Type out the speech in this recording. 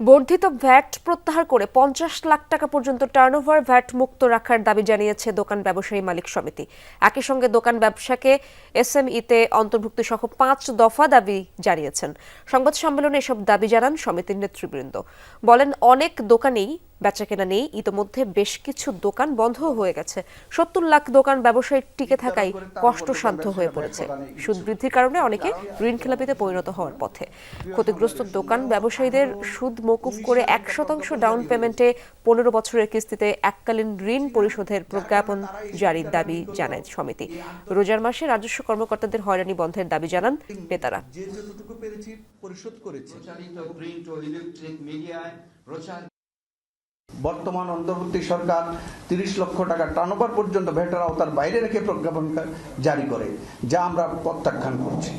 বর্ধিত ভ্যাট প্রত্যাহার করে পঞ্চাশ লাখ টাকা পর্যন্ত টার্নওভার ভ্যাট মুক্ত রাখার দাবি জানিয়েছে দোকান ব্যবসায়ী মালিক সমিতি। একই সঙ্গে দোকান ব্যবসাকে এসএমইতে অন্তর্ভুক্তি সহ পাঁচ দফা দাবি জানিয়েছেন। সংবাদ সম্মেলনে এসব দাবি জানান সমিতির নেতৃবৃন্দ। বলেন, অনেক দোকানেই বেচাকেনা নেই। ইতোমধ্যে বেশ কিছু দোকান বন্ধ হয়ে গেছে। সত্তর লাখ দোকান ব্যবসায়ী টিকে থাকায় কষ্টসাধ্য হয়ে পড়েছে। সুদ বৃদ্ধির কারণে অনেকে ঋণ খেলাপিতে পরিণত হওয়ার পথে। ক্ষতিগ্রস্ত দোকান ব্যবসায়ীদের সুদ মকুব করে এক শতাংশ ডাউন পেমেন্টে পনেরো বছরের কিস্তিতে এককালীন ঋণ পরিশোধের প্রজ্ঞাপন জারির দাবি জানায় সমিতি। রোজার মাসে রাজস্ব কর্মকর্তাদের হয়রানি বন্ধের দাবি জানান নেতারা যে যতটুকু পেরেছি পরিশোধ করেছি। বর্তমান অন্তর্বর্তী সরকার তিরিশ লক্ষ টাকা টার্নওভার পর্যন্ত ভেটার আওতার বাইরে রেখে প্রজ্ঞাপন জারি করে, যা আমরা প্রত্যাখ্যান করছি।